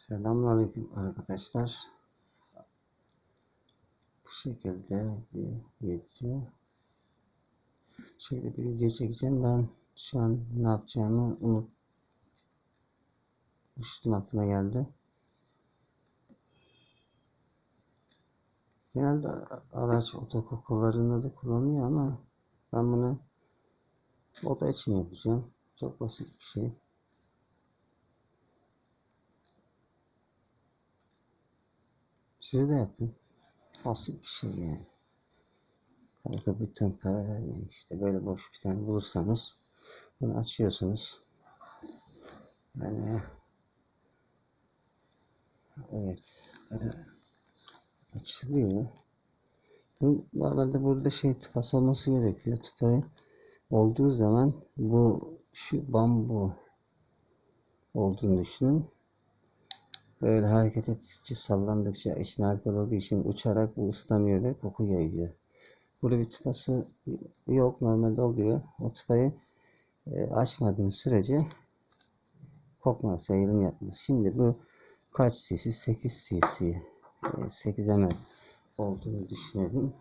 Selamünaleyküm arkadaşlar. Bu şekilde bir video. Bu şekilde bir video çekeceğim. Ben şu an ne yapacağımı unutmuştum aklıma geldi. Genelde araç otokokularında da kullanıyor ama ben bunu oda için yapacağım. Çok basit bir şey. Siz de yapın. Basit bir şey yani. Kanka bütün para vermeyin. İşte böyle boş bir tane bulursanız bunu açıyorsunuz. Yani evet açılıyor. Bu, normalde burada şey tıpası olması gerekiyor. Tıpayı olduğu zaman bu şu bambu olduğunu düşünün. Böyle hareket ettikçe sallandıkça işin alkol olduğu için uçarak bu ıslanıyor ve koku yayıyor. Burada bir tıpası yok normalde oluyor. O tıpayı e, açmadığınız sürece kokmaz, yayılım yapmaz. Şimdi bu kaç cc? 8 cc. E, 8 ml olduğunu düşünelim.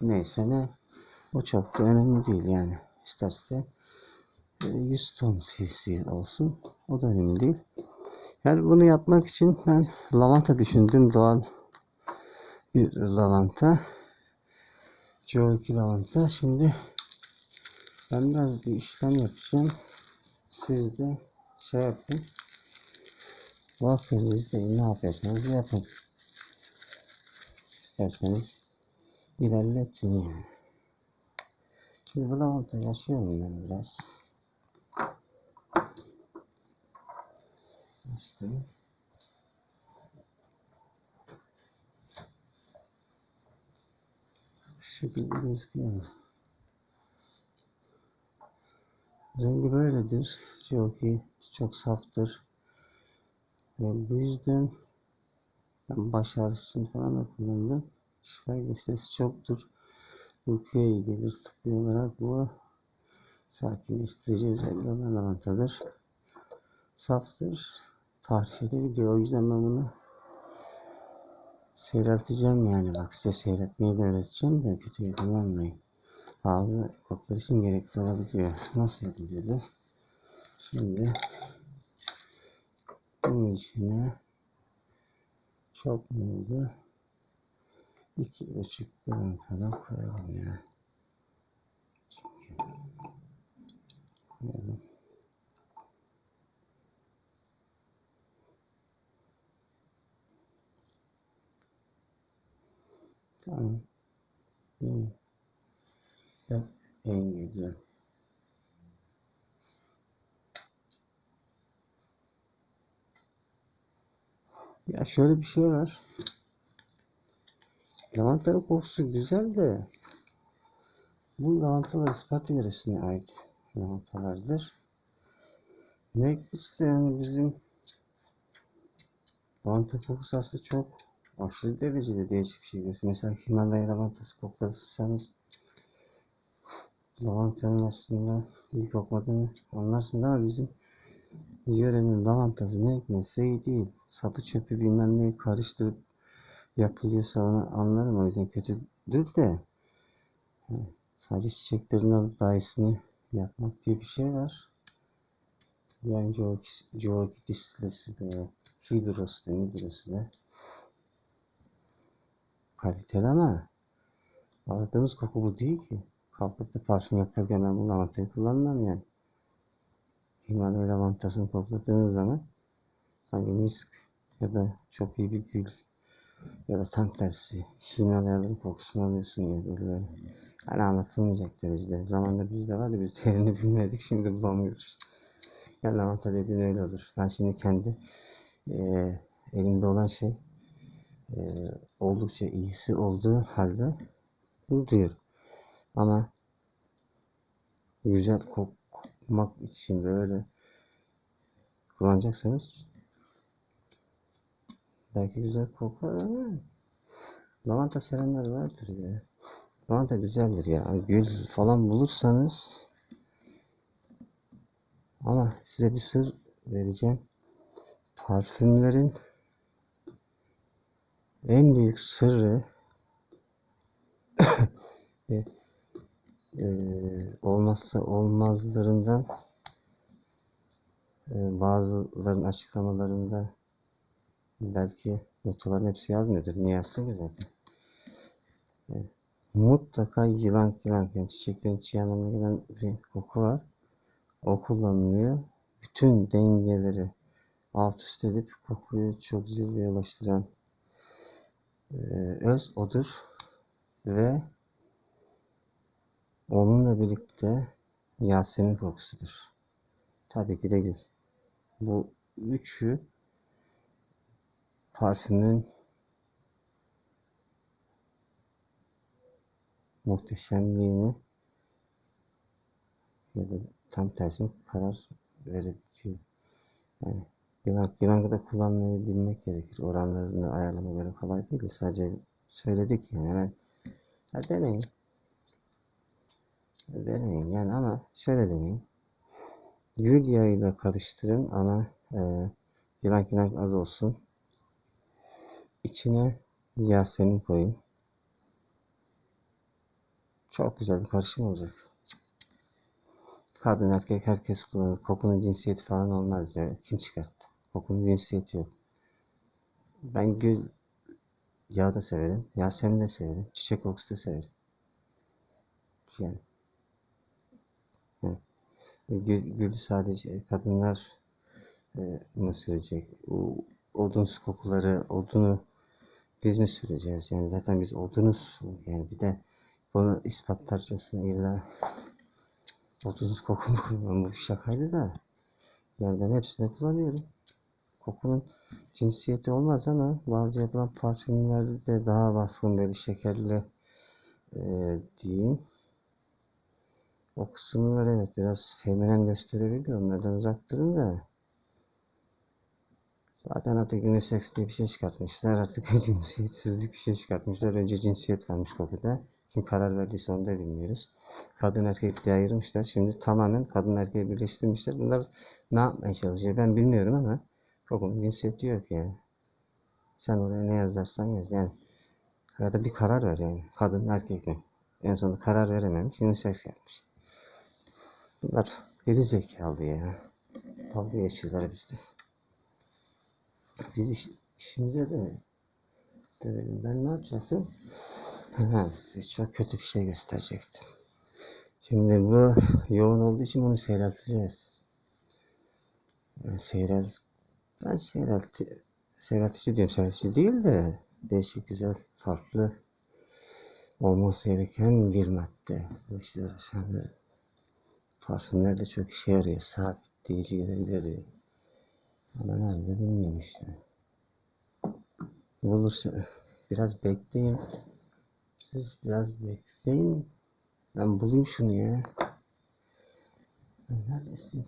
Neyse ne o çok da önemli değil yani. İsterse e, 100 ton cc olsun. O da önemli değil. Yani bunu yapmak için ben lavanta düşündüm. Doğal bir lavanta. Joe 2 lavanta. Şimdi ben biraz bir işlem yapacağım. Siz de şey yapın. Bakın izleyin ne yapıyorsanız yapın. İsterseniz ilerletin yani. Şimdi bu lavanta yaşıyorum ben biraz. Bu şekilde gözüküyor. Rengi böyledir. Çok iyi. Çok saftır. Ve bu yüzden baş ağrısı falan da kullandım. Şifa listesi çoktur. Uykuya iyi gelir. Tıbbi olarak bu sakinleştirici özelliği olan lavantadır. Saftır. Tarihte video. O yüzden ben bunu seyrelteceğim yani. Bak size seyretmeyi de öğreteceğim de kötüye kullanmayın. Bazı koklar için gerekli olabiliyor. Nasıl yapılıyordu? Şimdi bunun içine çok mu oldu? İki buçuk gram falan koyalım ya. Koyalım. Tamam. İyi. Yap en güzel. Ya şöyle bir şey var. Lavantanın kokusu güzel de bu lavantalar Isparta yöresine ait lavantalardır. Ne hikmetse yani bizim lavanta kokusu aslında çok aşırı derecede değişik bir şeydir. Mesela Himalaya lavantası koklarsanız lavantanın aslında iyi kokmadığını anlarsınız ama bizim yörenin lavantası ne hikmetse iyi değil. Sapı çöpü bilmem neyi karıştırıp yapılıyorsa onu anlarım o yüzden kötüdür de sadece çiçeklerini alıp iyisini yapmak diye bir şey var. Yani Joaki distilesi de hidrosu da kaliteli ama aradığımız koku bu değil ki. Kalkıp da parfüm yaparken ben bu lavantayı kullanmam yani. Himalaya lavantasını kokladığınız zaman sanki misk ya da çok iyi bir gül ya da tam tersi Himalayaların kokusunu alıyorsun ya böyle böyle. Yani anlatılmayacak derecede. Zamanında bizde var ya biz terini bilmedik şimdi bulamıyoruz. Yani lavanta dediğin öyle olur. Ben şimdi kendi e, elimde olan şey e, oldukça iyisi olduğu halde bunu diyorum. Ama güzel kokmak için böyle kullanacaksanız belki güzel kokar ama lavanta sevenler vardır ya. Lavanta güzeldir ya. Gül falan bulursanız ama size bir sır vereceğim. Parfümlerin en büyük sırrı ve eee, olmazsa olmazlarından eee, bazılarının açıklamalarında belki notaların hepsi yazmıyordur. Niye yazsın ki zaten? E, mutlaka yılan yılan yani çiçeklerin çiğ anlamına gelen bir koku var. O kullanılıyor. Bütün dengeleri alt üst edip kokuyu çok zirveye ulaştıran e, öz odur ve onunla birlikte Yasemin kokusudur. Tabii ki de gül. Bu üçü parfümün muhteşemliğini ya da tam tersine karar verebiliyor. Yani yılan, yılan da kullanmayı bilmek gerekir. Oranlarını ayarlama böyle kolay değil. Sadece söyledik yani hemen ha, deneyin. Deneyin yani ama şöyle deneyin. Gül yağıyla karıştırın ama e, yılan yılan az olsun. İçine Yasemin koyun. Çok güzel bir karışım olacak. Kadın erkek herkes kullanır. Kokunun cinsiyeti falan olmaz ya. Kim çıkarttı? Kokunun cinsiyeti yok. Ben gül yağı da severim. Yasemin de severim. Çiçek kokusu da severim. Yani. Evet. Gül, sadece kadınlar e, mı sürecek? O, odunsu kokuları, odunu biz mi süreceğiz? Yani zaten biz odunuz. Yani bir de bunu ispatlarcasına illa odunuz koku mu kullanıyorum? Bu şakaydı da. Yani ben hepsini kullanıyorum. Kokunun cinsiyeti olmaz ama bazı yapılan parfümlerde daha baskın böyle şekerli e, diyeyim. O kısımlar evet biraz feminen gösterebiliyor. Onlardan uzak durun da. Zaten artık unisex diye bir şey çıkartmışlar. Artık cinsiyetsizlik bir şey çıkartmışlar. Önce cinsiyet varmış kokuda. Kim karar verdiyse onu da bilmiyoruz. Kadın erkek diye ayırmışlar. Şimdi tamamen kadın erkeği birleştirmişler. Bunlar ne yapmaya çalışıyor ben bilmiyorum ama kokunun cinsiyeti yok yani. Sen oraya ne yazarsan yaz yani. Ya da bir karar ver yani. Kadın erkek mi? En sonunda karar verememiş. Unisex yapmış. Bunlar geri zekalı ya. Dalga geçiyorlar bizde. Biz iş, işimize de dönelim. Ben ne yapacaktım? Ha, size çok kötü bir şey gösterecektim. Şimdi bu yoğun olduğu için bunu seyrelteceğiz. Yani seyrel, ben seyrelti, seyreltici diyorum. Seyreltici değil de değişik güzel farklı olması gereken bir madde. İşte şimdi parfümlerde çok işe yarıyor. Sabitleyici görebiliyor. Ama nerede bilmiyorum işte. Bulursa biraz bekleyin. Siz biraz bekleyin. Ben bulayım şunu ya. Neredesin?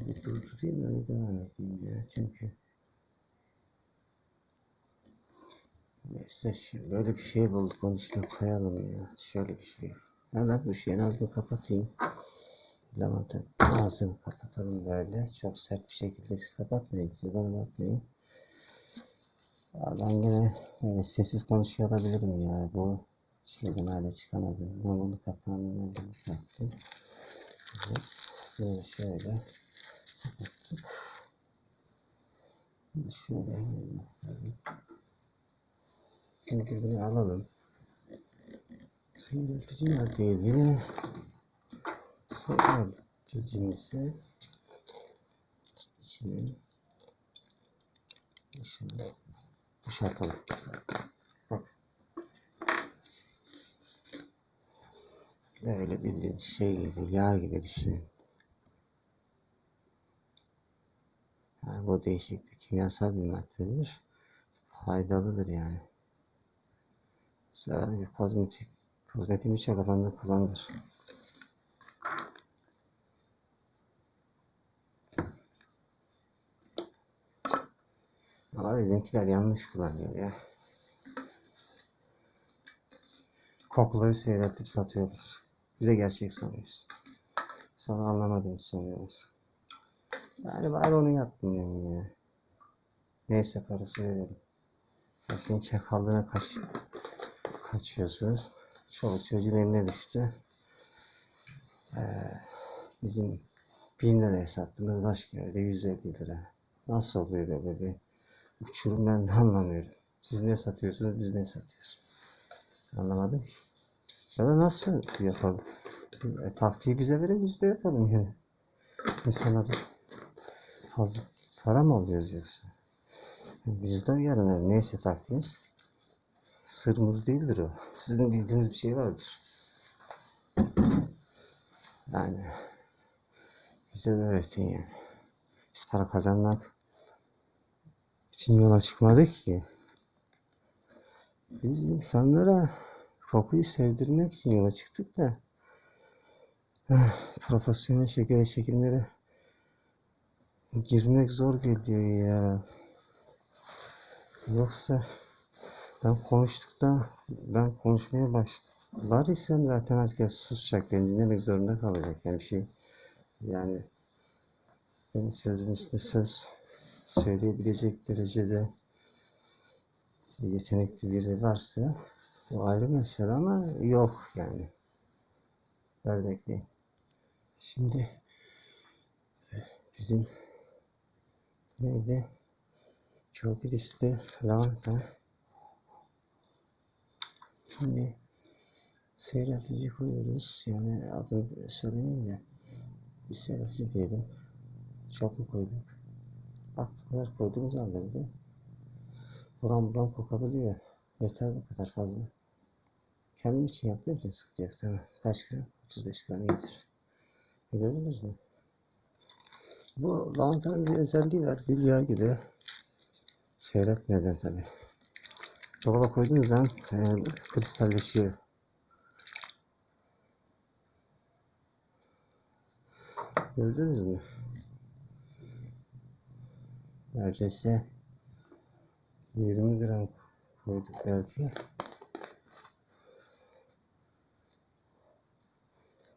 Bunu bir durdurayım öyle devam edeyim ya. Çünkü Neyse şimdi böyle bir şey bulduk onu işte koyalım ya. Şöyle bir şey. Hemen bu şeyin ağzını kapatayım. Lavantın ağzını kapatalım böyle. Çok sert bir şekilde siz kapatmayın. Siz bana bakmayın. Ya ben yine öyle sessiz konuşuyor olabilirim ya. Bu şeyden hala çıkamadım. Ben bunu kapağını nereden. Evet. Böyle şöyle Yapalım. Şimdi bunu alalım. Seyreltici maddeyi seyrelticimizi içine dışına boşaltalım. Bak. Böyle bildiğin şey gibi, yağ gibi düşünün. Ha, bu değişik bir kimyasal bir maddedir. Faydalıdır yani. Sadece kozmetik, kozmetiğin birçok alanda kullanılır. Ama bizimkiler yanlış kullanıyor ya. kokuları seyretip satıyorlar. Bize gerçek sanıyoruz. Sonra anlamadığını sanıyorlar. Yani bari onu yapmayayım ya. Neyse parası verelim. Senin çakallığına kaç, kaçıyorsunuz. Çoluk çocuğun eline düştü. Ee, bizim bin liraya sattığımız başka yerde 150 lira. Nasıl oluyor böyle bir uçurum ben de anlamıyorum. Siz ne satıyorsunuz biz ne satıyoruz. Anlamadım. Ya da nasıl yapalım? E, taktiği bize verin biz de yapalım yani. İnsanlar fazla para mı alıyoruz yoksa? Biz de uyarın. Neyse taktiğimiz. Sır mır değildir o. Sizin bildiğiniz bir şey vardır. Yani bize de öğretin yani. Biz para kazanmak için yola çıkmadık ki. Biz insanlara kokuyu sevdirmek için yola çıktık da eh, profesyonel şekilde çekimlere girmek zor geliyor ya. Yoksa ben konuştukta ben konuşmaya başlar isem zaten herkes susacak. Beni dinlemek zorunda kalacak. Yani bir şey yani benim sözümün üstüne söz söyleyebilecek derecede yetenekli biri varsa o ayrı mesele ama yok yani. Biraz bekleyin. Şimdi bizim neydi? Çok liste lavanta. Şimdi seyreltici koyuyoruz. Yani adını söylemeyeyim de bir seyreltici diyelim. Çok koyduk? Bak bu kadar koyduğumuz halde bir de buram buram kokabiliyor. Yeter bu kadar fazla. Kendim için yaptığım için sıkıntı yok. Tamam. Kaç gram? 35 gram iyidir. Gördünüz mü? Bu lavantanın bir özelliği var. Gül yağı gibi. Seyretmeden tabi. Dolaba koyduğunuz zaman e, kristalleşiyor. Gördünüz mü? Neredeyse 20 gram koyduk belki.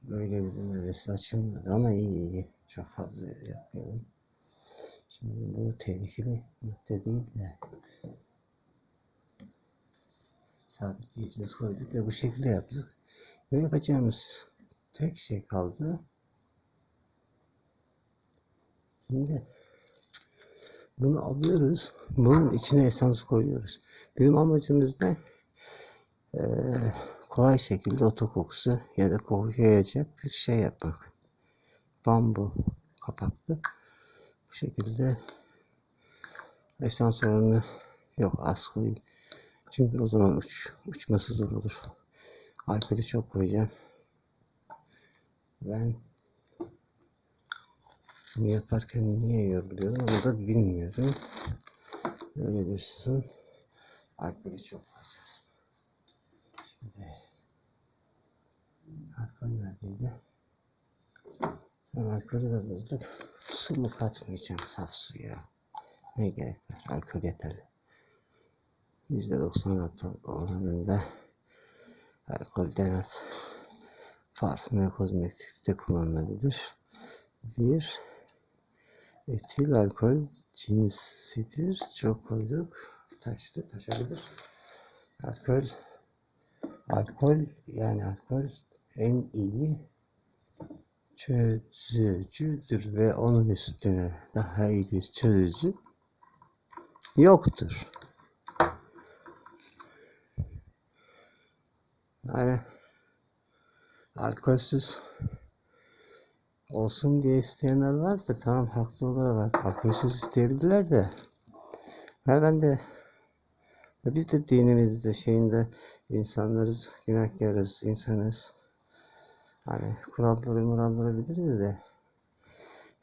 Böyle bir neredeyse açılmadı ama iyi iyi. Çok fazla yapmayalım. Şimdi bu tehlikeli madde değil de sabitliyiz biz koyduk ve bu şekilde yaptık. Ve yapacağımız tek şey kaldı. Şimdi bunu alıyoruz. Bunun içine esans koyuyoruz. Bizim amacımız ne? Ee, kolay şekilde oto kokusu ya da koku yayacak bir şey yapmak. Bambu kapaklı. Bu şekilde esans oranı yok az koyayım. Çünkü o zaman uç, uçması zor olur. Alkolü çok koyacağım. Ben bunu yaparken niye yoruluyorum onu da bilmiyorum. Öyle dursun. Alkolü çok koyacağız. Şimdi alkol neredeydi? Tamam alkolü de bulduk. Su mu katmayacağım saf suya. Ne gerek var? Alkol yeterli. %96 oranında alkolden az parfüm ve kozmetikte kullanılabilir. Bir etil alkol cinsidir. Çok koyduk. Taştı, taşabilir. Alkol alkol yani alkol en iyi çözücüdür ve onun üstüne daha iyi bir çözücü yoktur. Yani alkolsüz olsun diye isteyenler var da tamam haklı olarak alkolsüz isteyebilirler de ha ben de biz de dinimizde şeyinde insanlarız, günahkarız, insanız. Hani kuralları muralları biliriz de.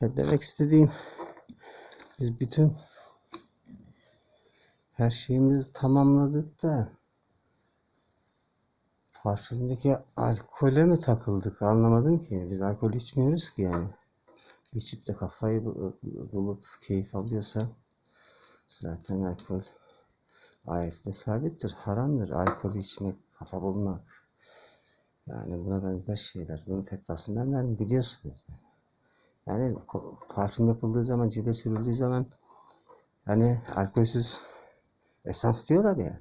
Ya demek istediğim biz bütün her şeyimizi tamamladık da parfümdeki alkole mi takıldık anlamadım ki. Biz alkol içmiyoruz ki yani. İçip de kafayı bu- bulup keyif alıyorsa zaten alkol ayette sabittir, haramdır. Alkol içmek, kafa bulmak, Yani buna benzer şeyler. Bunun fetvasını verdim biliyorsunuz. Yani parfüm yapıldığı zaman, cilde sürüldüğü zaman hani alkolsüz esans diyorlar ya.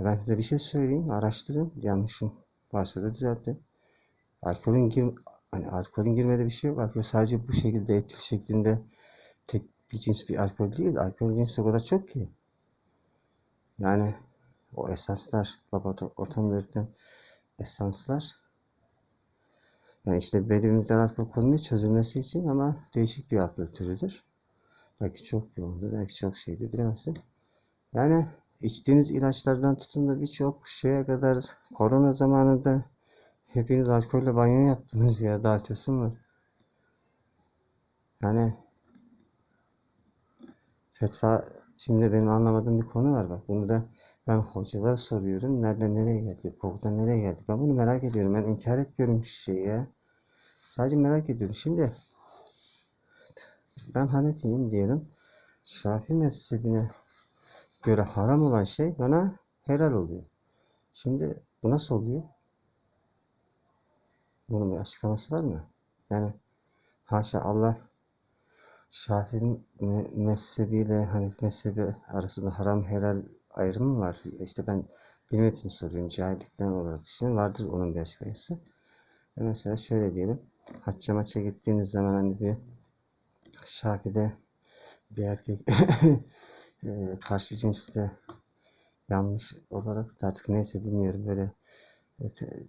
E Ben size bir şey söyleyeyim, araştırın. Yanlışım varsa da düzeltin. Alkolün gir hani alkolün girmediği bir şey yok. Alkol sadece bu şekilde etil şeklinde tek bir cins bir alkol değil. Alkol cinsi o kadar çok ki. Yani o esanslar, laboratuvar üretilen esanslar yani işte belli bir miktar alkol konuyor çözülmesi için ama değişik bir alkol türüdür. Belki çok yoğundur, belki çok şeydir bilemezsin. Yani içtiğiniz ilaçlardan tutun da birçok şeye kadar korona zamanında hepiniz alkolle banyo yaptınız ya daha ötesi mi? Yani fetva şimdi benim anlamadığım bir konu var bak bunu da ben hocalara soruyorum nereden nereye geldi kokudan nereye geldi ben bunu merak ediyorum. Ben inkar etmiyorum bir şey ya. Sadece merak ediyorum. Şimdi ben Hanefiyim diyelim. Şafii mezhebine göre haram olan şey bana helal oluyor. Şimdi bu nasıl oluyor? Bunun bir açıklaması var mı? Yani haşa Allah Şafii me- mezhebiyle Hanefi mezhebi arasında haram helal ayrımı mı var? İşte ben bilmediğim için soruyorum. Cahillikten olarak düşünüyorum. Vardır onun bir açıklaması. Ve mesela şöyle diyelim. Hacca maça gittiğiniz zaman hani bir Şafii'de bir erkek e, karşı cinste yanlış olarak da artık neyse bilmiyorum böyle e, te-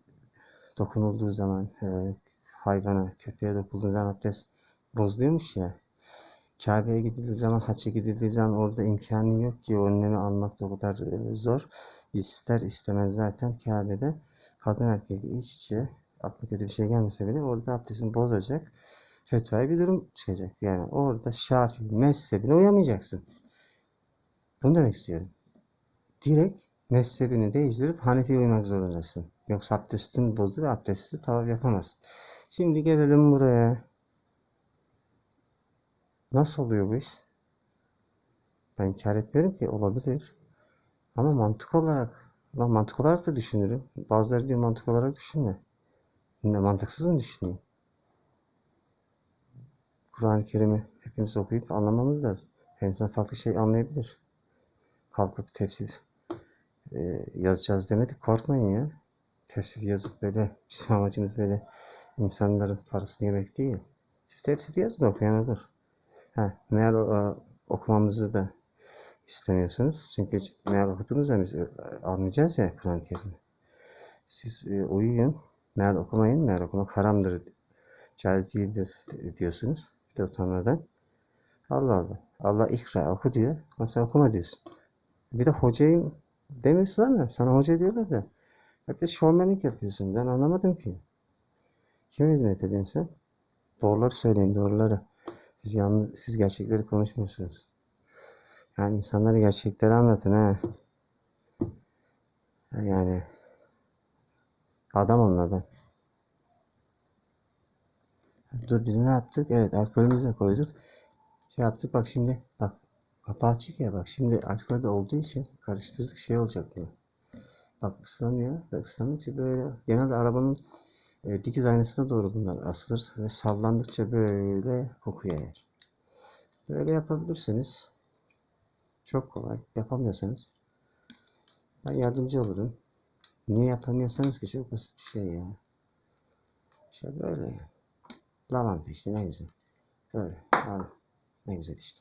dokunulduğu zaman e, hayvana, köpeğe dokunulduğu zaman abdest bozuluyormuş ya. Kabe'ye gidildiği zaman, hacca gidildiği zaman orada imkanı yok ki o önlemi almak da o kadar e, zor. İster istemez zaten Kabe'de kadın erkek iç içe aklı kötü bir şey gelmese bile orada abdestini bozacak fetvai bir durum çıkacak. Yani orada Şafii mezhebine uyamayacaksın. Bunu demek istiyorum. Direkt mezhebini değiştirip Hanefi'ye uymak zorundasın. Yoksa abdestin bozdu ve abdestsiz tavaf yapamazsın. Şimdi gelelim buraya. Nasıl oluyor bu iş? Ben inkar etmiyorum ki olabilir. Ama mantık olarak, lan mantık olarak da düşünürüm. Bazıları diyor mantık olarak düşünme. Ne mantıksız mı düşünüyor? Kur'an-ı Kerim'i hepimiz okuyup anlamamız lazım. Her insan farklı şey anlayabilir. Kalkıp tefsir e, yazacağız demedik. Korkmayın ya. Tefsir yazıp böyle bizim amacımız böyle insanların parasını yemek değil. Siz tefsir yazın okuyan olur. Ha, o, o- okumamızı da istemiyorsunuz. Çünkü meğer okuduğumuzda biz e, anlayacağız ya Kur'an-ı Kerim'i. Siz e, uyuyun, meğer okumayın, meğer okumak haramdır, caiz değildir diyorsunuz. Bir de utanmadan. Allah Allah. Allah ikra oku diyor. Ama sen okuma diyorsun. Bir de hocayım demiyorsun ama sana hoca diyorlar da. Hep de şovmenlik yapıyorsun. Ben anlamadım ki. Kime hizmet ediyorsun sen? Doğruları söyleyin, doğruları. Siz yanlış, siz gerçekleri konuşmuyorsunuz. Yani insanlara gerçekleri anlatın ha. Yani adam adam. Dur biz ne yaptık? Evet alkolümüzü de koyduk. Şey yaptık bak şimdi bak kapağı açık ya bak şimdi alkol de olduğu için karıştırdık şey olacak bu. Bak ıslanıyor ve ıslandıkça böyle genelde arabanın e, dikiz aynasına doğru bunlar asılır ve sallandıkça böyle koku yayar. Böyle yapabilirsiniz. Çok kolay. Yapamıyorsanız ben yardımcı olurum. Niye yapamıyorsanız ki çok basit bir şey ya. İşte böyle. Lavanta işte ne güzel. Böyle. Al. Ne güzel işte.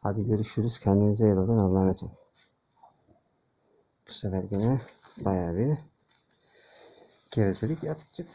Hadi görüşürüz. Kendinize iyi bakın. Allah'a emanet olun. Bu sefer gene bayağı bir gevezelik yaptık.